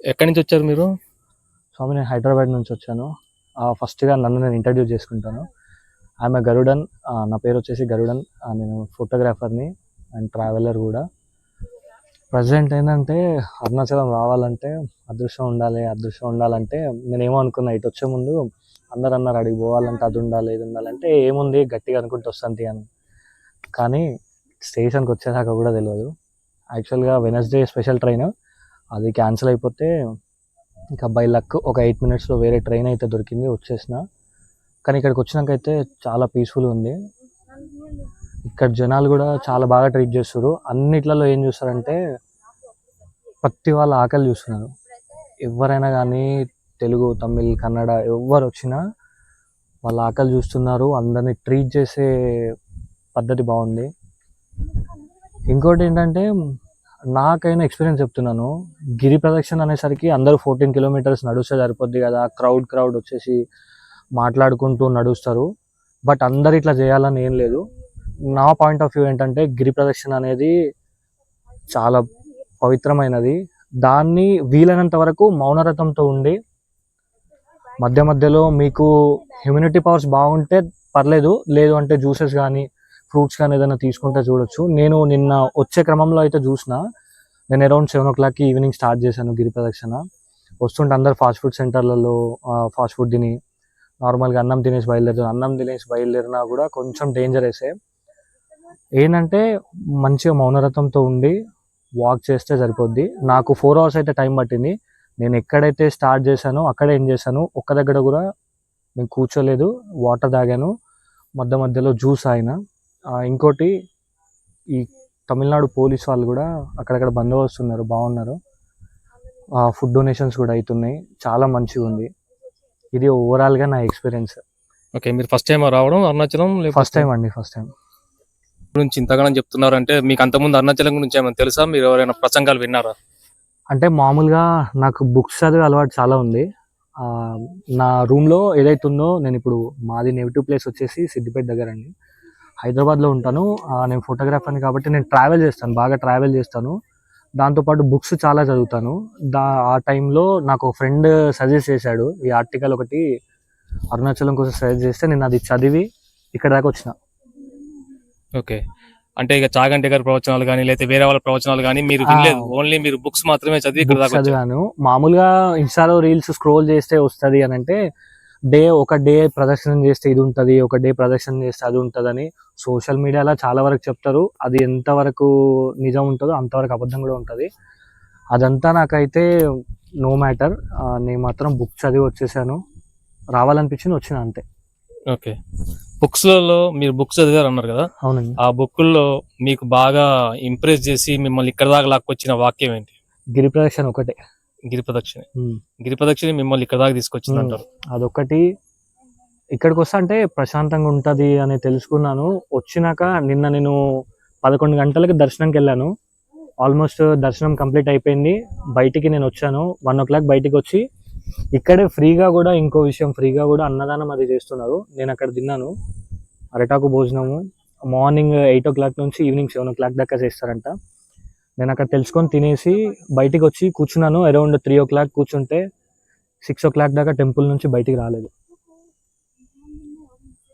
ఎక్కడి నుంచి వచ్చారు మీరు? స్వామి నేను హైదరాబాద్ నుంచి వచ్చాను. ఫస్ట్గా నన్ను నేను ఇంట్రడ్యూస్ చేసుకుంటాను. ఆమె గరుడన్ నా పేరు వచ్చేసి గరుడన్. నేను ఫోటోగ్రాఫర్ని అండ్ ట్రావెలర్ కూడా. ప్రజెంట్ ఏంటంటే అరుణాచలం రావాలంటే అదృష్టం ఉండాలి అదృష్టం ఉండాలంటే నేనేమో అనుకున్నా ఇటు వచ్చే ముందు అందరు అన్నారు అడిగి పోవాలంటే అది ఉండాలి ఇది ఉండాలంటే ఏముంది గట్టిగా అనుకుంటూ వస్తుంది అని. కానీ స్టేషన్కి వచ్చేదాకా కూడా తెలియదు యాక్చువల్గా వెనస్డే స్పెషల్ ట్రైన్ అది క్యాన్సిల్ అయిపోతే ఇంకా బై లక్ ఒక ఎయిట్ మినిట్స్లో వేరే ట్రైన్ అయితే దొరికింది వచ్చేసిన. కానీ ఇక్కడికి వచ్చినాక అయితే చాలా పీస్ఫుల్ ఉంది. ఇక్కడ జనాలు కూడా చాలా బాగా ట్రీట్ చేస్తారు అన్నిట్లలో ఏం చూస్తారంటే ప్రతి వాళ్ళ ఆకలి చూస్తున్నారు. ఎవరైనా కానీ తెలుగు తమిళ్ కన్నడ ఎవరు వచ్చినా వాళ్ళ ఆకలి చూస్తున్నారు. అందరిని ట్రీట్ చేసే పద్ధతి బాగుంది. ఇంకోటి ఏంటంటే నాకైనా ఎక్స్పీరియన్స్ చెప్తున్నాను. గిరి ప్రదక్షిణ అనేసరికి అందరూ ఫోర్టీన్ కిలోమీటర్స్ నడుస్తే సరిపోద్ది కదా. క్రౌడ్ క్రౌడ్ వచ్చేసి మాట్లాడుకుంటూ నడుస్తారు. బట్ అందరు ఇట్లా చేయాలని ఏం లేదు. నా పాయింట్ ఆఫ్ వ్యూ ఏంటంటే గిరి ప్రదక్షిణ అనేది చాలా పవిత్రమైనది. దాన్ని వీలైనంత వరకు మౌనరథంతో ఉండి మధ్య మధ్యలో మీకు హ్యూమినిటీ పవర్స్ బాగుంటే పర్లేదు. లేదు అంటే జ్యూసెస్ కానీ ఫ్రూట్స్ కానీ ఏదైనా తీసుకుంటే చూడొచ్చు. నేను నిన్న వచ్చే క్రమంలో అయితే చూసిన నేను అరౌండ్ సెవెన్ ఓ క్లాక్కి ఈవినింగ్ స్టార్ట్ చేశాను గిరి ప్రదక్షిణ. వస్తుంటే అందరు ఫాస్ట్ ఫుడ్ సెంటర్లలో ఫాస్ట్ ఫుడ్ తిని నార్మల్గా అన్నం తినేసి బయలుదేరుతారు. అన్నం తినేసి బయలుదేరినా కూడా కొంచెం డేంజర్ వేసే. ఏంటంటే మంచిగా మౌనరథంతో ఉండి వాక్ చేస్తే సరిపోద్ది. నాకు ఫోర్ అవర్స్ అయితే టైం పట్టింది. నేను ఎక్కడైతే స్టార్ట్ చేశానో అక్కడే ఏం చేశాను ఒక్క దగ్గర కూడా నేను కూర్చోలేదు వాటర్ తాగాను. మధ్య మధ్యలో జ్యూస్ ఆయన ఇంకోటి ఈ తమిళనాడు పోలీస్ వాళ్ళు కూడా అక్కడక్కడ బందోబస్తు ఉన్నారు బాగున్నారు ఫుడ్ డొనేషన్స్ కూడా అవుతున్నాయి చాలా మంచిగా ఉంది. ఇది ఓవరాల్గా నా ఎక్స్పీరియన్స్ ఓకే మీరు ఫస్ట్ టైం రావడం అరుణాచలం ఫస్ట్ టైం అండి ఫస్ట్ టైం గురించి ఇంతగానం చెప్తున్నారు అంటే మీకు అంతకుముందు అరుణాచలం గురించి ఏమైనా తెలుసా? మీరు ఎవరైనా ప్రసంగాలు విన్నారా? అంటే మామూలుగా నాకు బుక్స్ చదివే అలవాటు చాలా ఉంది. నా రూమ్లో ఏదైతే ఉందో నేను ఇప్పుడు మాది నెగిటివ్ ప్లేస్ వచ్చేసి సిద్దిపేట దగ్గర అండి. హైదరాబాద్లో ఉంటాను. నేను ఫోటోగ్రాఫర్ని కాబట్టి నేను ట్రావెల్ చేస్తాను బాగా ట్రావెల్ చేస్తాను. దాంతోపాటు బుక్స్ చాలా చదువుతాను. దా ఆ టైంలో నాకు ఫ్రెండ్ సజెస్ట్ చేశాడు ఈ ఆర్టికల్ ఒకటి అరుణాచలం కోసం సజెస్ట్ చేస్తే నేను అది చదివి ఇక్కడ దాకా వచ్చిన. ఓకే. అంటే ఇక చాగంటి గారి ప్రవచనాలు కానీ లేకపోతే వేరే వాళ్ళ ప్రవచనాలు కానీ మీరు వినలేదు. ఓన్లీ మీరు బుక్స్ మాత్రమే చదివి ఇక్కడ. చదివాను. మామూలుగా ఇన్స్టాలో రీల్స్ స్క్రోల్ చేస్తే వస్తుంది అని అంటే డే ఒక డే ప్రదర్శన చేస్తే ఇది ఉంటుంది ఒక డే ప్రదర్శన చేస్తే అది ఉంటుందని సోషల్ మీడియాలో చాలా వరకు చెప్తారు. అది ఎంతవరకు నిజం ఉంటుందో అంతవరకు అబద్ధం కూడా ఉంటుంది. అదంతా నాకైతే నో మ్యాటర్. నేను మాత్రం బుక్ చదివి వచ్చేసాను. రావాలనిపించింది వచ్చిన అంతే. ఓకే. బుక్స్లలో మీరు బుక్స్ చదివారు అన్నారు కదా? అవునండి. ఆ బుక్కుల్లో మీకు బాగా ఇంప్రెస్ చేసి మిమ్మల్ని ఇక్కడ దాకా లాక్కొచ్చిన వాక్యం ఏంటి? గిరి ప్రదక్షిణ ఒకటే. గిరి ప్రదక్షిణ. గిరి ప్రదక్షిణ మిమ్మల్ని ఇక్కడ దాకా తీసుకొచ్చింది. అంటారు. అదొకటి ఇక్కడికి వస్తా అంటే ప్రశాంతంగా ఉంటుంది అని తెలుసుకున్నాను. వచ్చినాక నిన్న నేను పదకొండు గంటలకి దర్శనంకి వెళ్ళాను. ఆల్మోస్ట్ దర్శనం కంప్లీట్ అయిపోయింది. బయటికి నేను వచ్చాను. వన్ ఓ క్లాక్ బయటికి వచ్చి ఇక్కడే ఫ్రీగా కూడా ఇంకో విషయం ఫ్రీగా కూడా అన్నదానం అది చేస్తున్నారు. నేను అక్కడ తిన్నాను. అరటాకు భోజనము. మార్నింగ్ ఎయిట్ ఓ క్లాక్ నుంచి ఈవినింగ్ సెవెన్ ఓ క్లాక్ దాకా చేస్తారంట. నేను అక్కడ తెలుసుకొని తినేసి బయటికి వచ్చి కూర్చున్నాను. అరౌండ్ త్రీ ఓ క్లాక్ కూర్చుంటే సిక్స్ ఓ క్లాక్ దాకా టెంపుల్ నుంచి బయటికి రాలేదు.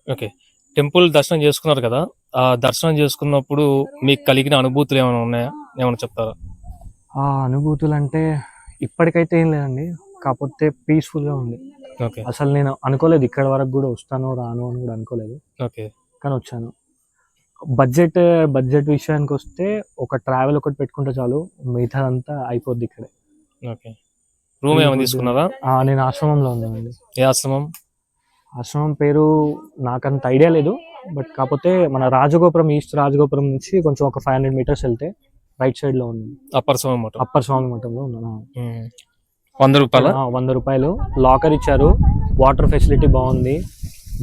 ఓకే. టెంపుల్ దర్శనం చేసుకున్నారు కదా? ఆ దర్శనం చేసుకున్నప్పుడు మీకు కలిగిన అనుభూతులు ఏమైనా ఉన్నాయా? ఏమైనా చెప్తారా? ఆ అనుభూతులు అంటే ఇప్పటికైతే ఏం లేదండి. కాకపోతే పీస్ఫుల్గా ఉంది. ఓకే. అసలు నేను అనుకోలేదు ఇక్కడ వరకు కూడా వస్తాను రాను అని కూడా అనుకోలేదు. ఓకే. కానీ వచ్చాను. బడ్జెట్ బడ్జెట్ విషయానికి వస్తే ఒక ట్రావెల్ ఒకటి పెట్టుకుంటే చాలు మిగతాదంతా అయిపోద్ది ఇక్కడే. ఓకే. రూమ్ ఏమైనా తీసుకున్నారా? ఆ, నేను ఆశ్రమంలో ఉన్నానండి ఏ ఆశ్రమం? ఆశ్రమం పేరు నాకంత ఐడియా లేదు. బట్ కాకపోతే మన రాజగోపురం ఈస్ట్ రాజగోపురం నుంచి కొంచెం ఒక ఫైవ్ హండ్రెడ్ మీటర్స్ వెళ్తే రైట్ సైడ్లో ఉంది. అప్పర్ స్వామి మఠం. అప్పర్ స్వామి మఠంలో ఉన్నాను ఉమ్. వంద రూపాయల? ఆ, వంద రూపాయలు. లాకర్ ఇచ్చారు. వాటర్ ఫెసిలిటీ బాగుంది.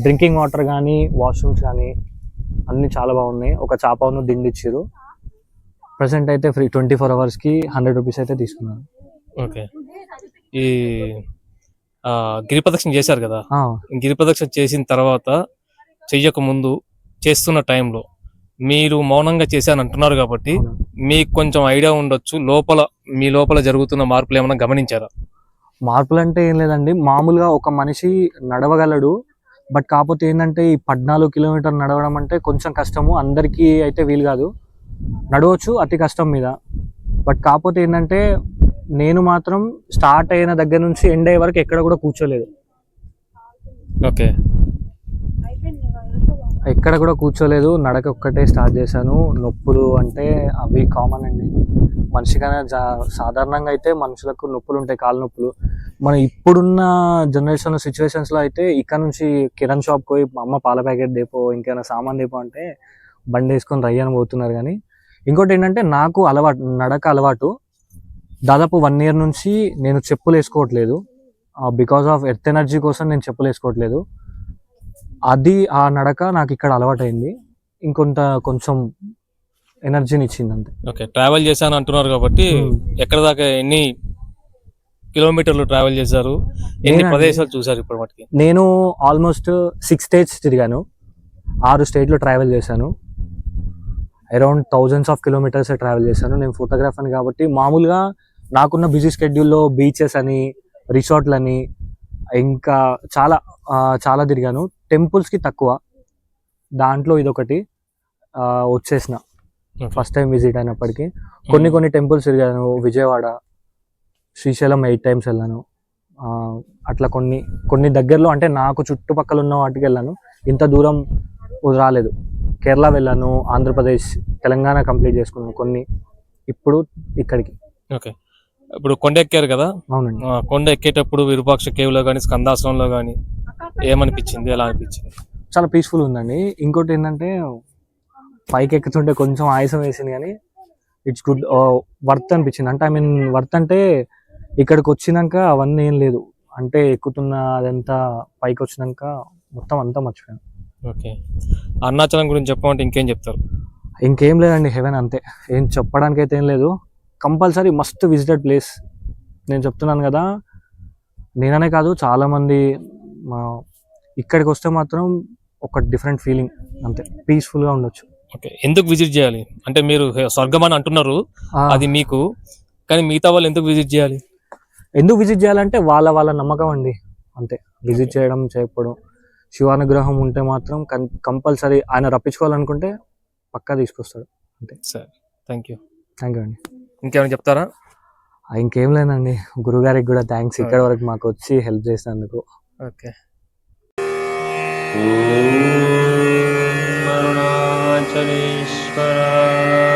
డ్రింకింగ్ వాటర్ కానీ వాష్రూమ్స్ కానీ అన్ని చాలా బాగున్నాయి. ఒక చాపను దిండి ఇచ్చారు. ప్రజెంట్ అయితే ఫ్రీ ట్వంటీ ఫోర్ అవర్స్కి హండ్రెడ్ రూపీస్ అయితే తీసుకున్నాను. ఓకే. ఈ ఆ, గిరి ప్రదక్షిణ చేశారు కదా? ఆ, గిరి ప్రదక్షిణ చేసిన తర్వాత చెయ్యక ముందు చేస్తున్న టైంలో మీరు మౌనంగా చేశాను అంటున్నారు కాబట్టి. మీకు కొంచెం ఐడియా ఉండొచ్చు. లోపల మీ లోపల జరుగుతున్న మార్పులు ఏమైనా గమనించారా? మార్పులు అంటే ఏం లేదండి. మామూలుగా ఒక మనిషి నడవగలడు. బట్ కాకపోతే ఏంటంటే ఈ పద్నాలుగు కిలోమీటర్ నడవడం అంటే కొంచెం కష్టము. అందరికీ అయితే వీలు కాదు. నడవచ్చు అతి కష్టం మీద. బట్ కాకపోతే ఏంటంటే నేను మాత్రం స్టార్ట్ అయిన దగ్గర నుంచి ఎండ్ అయ్యే వరకు ఎక్కడ కూడా కూర్చోలేదు. ఓకే. ఎక్కడ కూడా కూర్చోలేదు. నడక ఒక్కటే స్టార్ట్ చేశాను. నొప్పులు అంటే అవి కామన్ అండి. మనిషిగానే జా- సాధారణంగా అయితే మనుషులకు నొప్పులు ఉంటాయి కాళ్ళ నొప్పులు. మన ఇప్పుడున్న జనరేషన్ సిచ్యువేషన్స్లో అయితే ఇక్కడ నుంచి కిరణ్ షాప్ పోయి అమ్మ పాల ప్యాకెట్ దేపో ఇంకేమైనా సామాన్ దేపో అంటే బండి వేసుకొని రయ్యని పోతున్నారు కానీ ఇంకోటి ఏంటంటే నాకు అలవాటు నడక అలవాటు. దాదాపు వన్ ఇయర్ నుంచి నేను చెప్పులు వేసుకోవట్లేదు. బికాస్ ఆఫ్ ఎర్త్ ఎనర్జీ కోసం నేను చెప్పులు వేసుకోవట్లేదు. అది ఆ నడక నాకు ఇక్కడ అలవాటైంది. ఇంకొంత కొంచెం ఎనర్జీని ఇచ్చింది అంతే. ఓకే ట్రావెల్ చేశాను అంటున్నారు కాబట్టి Hmm. ఎక్కడ దాకా ఎన్ని కిలోమీటర్లు ట్రావెల్ చేశారు. ఎన్ని. ప్రదేశాలు చూసారు ఇప్పటి మటుకి? నేను ఆల్మోస్ట్ సిక్స్ స్టేట్స్ తిరిగాను. ఆరు స్టేట్లో ట్రావెల్ చేశాను. Around thousands of kilometres travel చేశాను. నేను ఫోటోగ్రాఫర్ని కాబట్టి మామూలుగా నాకున్న బిజీ స్కెడ్యూల్లో బీచెస్ అని రిసార్ట్లని ఇంకా చాలా చాలా తిరిగాను. టెంపుల్స్కి తక్కువ. దాంట్లో ఇదొకటి వచ్చేసిన. ఫస్ట్ టైం విజిట్ అయినప్పటికీ. కొన్ని కొన్ని టెంపుల్స్ తిరిగాను. విజయవాడ శ్రీశైలం ఎయిట్ టైమ్స్ వెళ్ళాను. అట్లా కొన్ని కొన్ని దగ్గరలో అంటే నాకు చుట్టుపక్కల ఉన్న వాటికి వెళ్ళాను. ఇంత దూరం రాలేదు. కేరళ వెళ్ళాను ఆంధ్రప్రదేశ్ తెలంగాణ కంప్లీట్ చేసుకున్నాను కొన్ని. ఇప్పుడు ఇక్కడికి. ఓకే. ఇప్పుడు కొండ ఎక్కారు కదా? అవునండి. కొండ ఎక్కేటప్పుడు విరూపాక్ష కేవ్లో కానీ స్కందాశ్రమంలో కానీ ఏమనిపించింది? ఎలా అనిపించింది? చాలా పీస్ఫుల్ ఉందండి. ఇంకోటి ఏంటంటే పైకి ఎక్కుతుంటే కొంచెం ఆయాసం వేసింది కానీ ఇట్స్ గుడ్ వర్త్ అనిపించింది. అంటే ఐ మీన్ వర్త్ అంటే ఇక్కడికి వచ్చినాక అవన్నీ ఏం లేదు. అంటే ఎక్కుతున్న అదంతా పైకి వచ్చినాక మొత్తం అంతా మర్చిపోయాను. ఓకే. అరుణాచలం గురించి చెప్పమంటే ఇంకేం చెప్తారు? ఇంకేం లేదండి హెవెన్ అంతే. ఏం చెప్పడానికి అయితే ఏం లేదు. Compulsory must visited place. నేను చెప్తున్నాను కదా నేననే కాదు చాలామంది మా ఇక్కడికి వస్తే మాత్రం ఒక డిఫరెంట్ ఫీలింగ్. అంతే. పీస్ఫుల్గా ఉండొచ్చు. ఓకే. ఎందుకు విజిట్ చేయాలి? అంటే మీరు స్వర్గం అని అంటున్నారు అది మీకు. కానీ మిగతా వాళ్ళు ఎందుకు విజిట్ చేయాలి? ఎందుకు విజిట్ చేయాలంటే వాళ్ళ వాళ్ళ నమ్మకం అండి. అంతే. విజిట్ చేయడం చేయకపోవడం. శివానుగ్రహం ఉంటే మాత్రం కంపల్సరీ ఆయన రప్పించుకోవాలనుకుంటే పక్కా తీసుకొస్తాడు. సరే. Thank you. థ్యాంక్ యూ అండి. ఇంకేమైనా చెప్తారా? ఇంకేం లేదండి. గురుగారికి కూడా థ్యాంక్స్. ఇక్కడ వరకు మాకు వచ్చి హెల్ప్ చేసినందుకు. ఓకే. అరుణాచలేశ్వరాయ